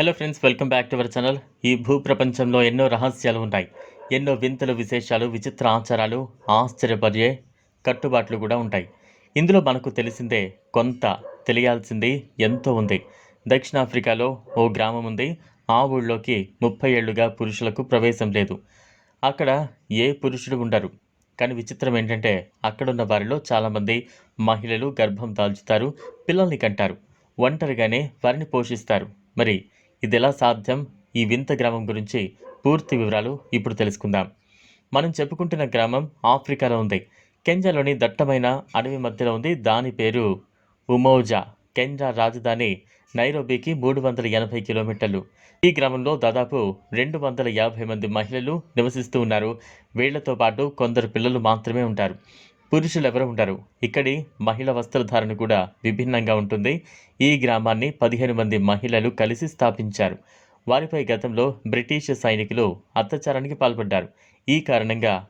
Hello friends welcome back to our channel ఈ భూ ప్రపంచంలో ఎన్నో రహస్యాలు ఉంటాయి ఎన్నో వింతలు విశేషాలు విచిత్ర ఆచారాలు ఆశ్చర్యపరిచే కట్టుబాట్లు కూడా ఉంటాయి. ఇందులో మనకు తెలిసిందే కొంత తెలియాల్సింది ఎంతో ఉంది. దక్షిణాఫ్రికాలో ఓ గ్రామం ఉంది. ఆ ఊళ్ళోకి ముప్పై ఏళ్ళుగా పురుషులకు ప్రవేశం లేదు. అక్కడ ఏ పురుషుడు ఉండరు. కానీ విచిత్రం ఏంటంటే అక్కడున్న వారిలో చాలామంది మహిళలు గర్భం దాల్చుతారు పిల్లల్ని కంటారు. ఒంటరిగానే వారిని పోషిస్తారు. మరి ఇది ఎలా సాధ్యం? ఈ వింత గ్రామం గురించి పూర్తి వివరాలు ఇప్పుడు తెలుసుకుందాం. మనం చెప్పుకుంటున్న గ్రామం ఆఫ్రికాలో ఉంది. కెంజాలోని దట్టమైన అడవి మధ్యలో ఉంది. దాని పేరు ఉమోజా. కెంజా రాజధాని నైరోబీకి మూడు వందల ఎనభై కిలోమీటర్లు. ఈ గ్రామంలో దాదాపు రెండు వందల యాభై మంది మహిళలు నివసిస్తూ ఉన్నారు. వీళ్ళతో పాటు కొందరు పిల్లలు మాత్రమే ఉంటారు. పురుషులు ఎవరు ఉంటారు. ఇక్కడి మహిళ వస్త్రధారణ కూడా విభిన్నంగా ఉంటుంది. ఈ గ్రామాన్ని పదిహేను మంది మహిళలు కలిసి స్థాపించారు. వారిపై గతంలో బ్రిటిష్ సైనికులు అత్యాచారానికి పాల్పడ్డారు. ఈ కారణంగా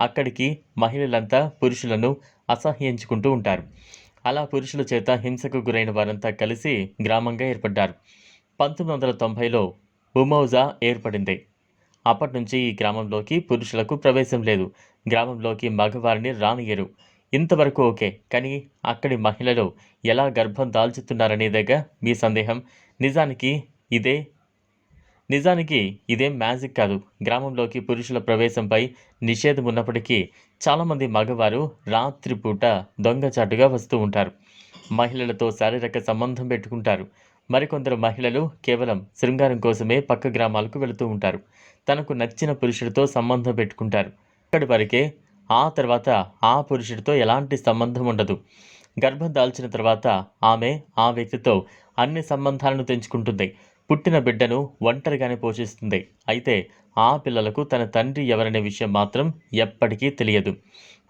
అక్కడికి మహిళలంతా పురుషులను అసహ్యించుకుంటూ ఉంటారు. అలా పురుషుల చేత హింసకు గురైన వారంతా కలిసి గ్రామంగా ఏర్పడ్డారు. పంతొమ్మిది వందల తొంభైలో ఉమౌజా ఏర్పడింది. అప్పటి నుంచి ఈ గ్రామంలోకి పురుషులకు ప్రవేశం లేదు. గ్రామంలోకి మగవారిని రానియరు ఇంతవరకు ఓకే కానీ అక్కడి మహిళలు ఎలా గర్భం దాల్చుతున్నారనేదేగా మీ సందేహం. నిజానికి ఇదే నిజానికి ఇదేం మ్యాజిక్ కాదు. గ్రామంలోకి పురుషుల ప్రవేశంపై నిషేధం ఉన్నప్పటికీ చాలామంది మగవారు రాత్రిపూట దొంగచాటుగా వస్తూ ఉంటారు. మహిళలతో శారీరక సంబంధం పెట్టుకుంటారు. మరికొందరు మహిళలు కేవలం శృంగారం కోసమే పక్క గ్రామాలకు వెళుతూ ఉంటారు. తనకు నచ్చిన పురుషుడితో సంబంధం పెట్టుకుంటారు. అక్కడి వరకే ఆ తర్వాత ఆ పురుషుడితో ఎలాంటి సంబంధం ఉండదు. గర్భం దాల్చిన తర్వాత ఆమె ఆ వ్యక్తితో అన్ని సంబంధాలను తెంచుకుంటుంది. పుట్టిన బిడ్డను ఒంటరిగానే పోషిస్తుంది. అయితే ఆ పిల్లలకు తన తండ్రి ఎవరనే విషయం మాత్రం ఎప్పటికీ తెలియదు.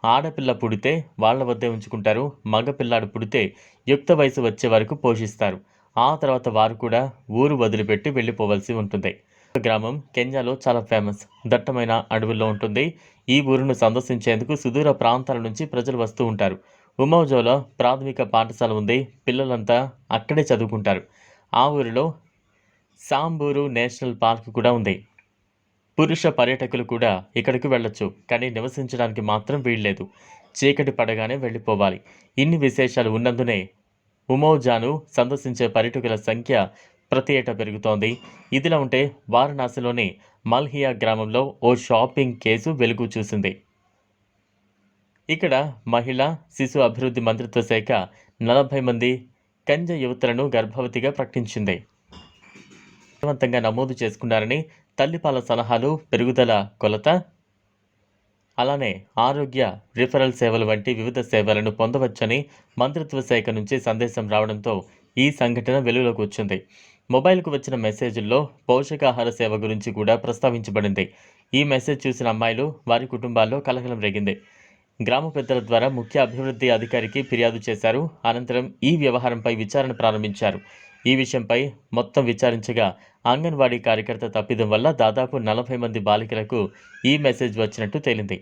ఆడపిల్ల పుడితే వాళ్ళ వద్దే ఉంచుకుంటారు. మగపిల్లాడు పుడితే యుక్త వయసు వచ్చే వరకు పోషిస్తారు. ఆ తర్వాత వారు కూడా ఊరు వదిలిపెట్టి వెళ్ళిపోవలసి ఉంటుంది. గ్రామం కెన్యాలో చాలా ఫేమస్ దట్టమైన అడవుల్లో ఉంటుంది. ఈ ఊరును సందర్శించేందుకు సుదూర ప్రాంతాల నుంచి ప్రజలు వస్తూ ఉంటారు. ఉమౌజోలో ప్రాథమిక పాఠశాల ఉంది. పిల్లలంతా అక్కడే చదువుకుంటారు. ఆ ఊరిలో సాంబూరు నేషనల్ పార్క్ కూడా ఉంది. పురుష పర్యాటకులు కూడా ఇక్కడికి వెళ్ళొచ్చు కానీ నివసించడానికి మాత్రం వీల్లేదు. చీకటి పడగానే వెళ్ళిపోవాలి. ఇన్ని విశేషాలు ఉన్నందునే ఉమౌజాను సందర్శించే పర్యటకుల సంఖ్య ప్రతి ఏటా పెరుగుతోంది. ఇదిలా ఉంటే వారణాసిలోని మల్హియా గ్రామంలో ఓ షాపింగ్ కేసు వెలుగు చూసింది. ఇక్కడ మహిళా శిశు అభివృద్ధి మంత్రిత్వ శాఖ నలభై మంది కంజ యువతులను గర్భవతిగా ప్రకటించింది. విజయవంతంగా నమోదు చేసుకున్నారని తల్లిపాల సలహాలు పెరుగుదల కొలత అలానే ఆరోగ్య రిఫరల్ సేవలు వంటి వివిధ సేవలను పొందవచ్చని మంత్రిత్వ శాఖ నుంచి సందేశం రావడంతో ఈ సంఘటన వెలుగులోకి వచ్చింది. మొబైల్కు వచ్చిన మెసేజ్ల్లో పోషకాహార సేవ గురించి కూడా ప్రస్తావించబడింది. ఈ మెసేజ్ చూసిన అమ్మాయిలు వారి కుటుంబాల్లో కలకలం రేగింది. గ్రామ పెద్దల ద్వారా ముఖ్య అభివృద్ధి అధికారికి ఫిర్యాదు చేశారు. అనంతరం ఈ వ్యవహారంపై విచారణ ప్రారంభించారు. ఈ విషయంపై మొత్తం విచారించగా అంగన్వాడీ కార్యకర్త తప్పిదం వల్ల దాదాపు నలభై మంది బాలికలకు ఈ మెసేజ్ వచ్చినట్టు తేలింది.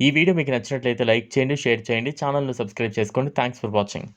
ఈ వీడియో మీకు నచ్చినట్లయితే లైక్ చేయండి షేర్ చేయండి ఛానల్ను సబ్స్క్రైబ్ చేసుకోండి. Thanks for watching.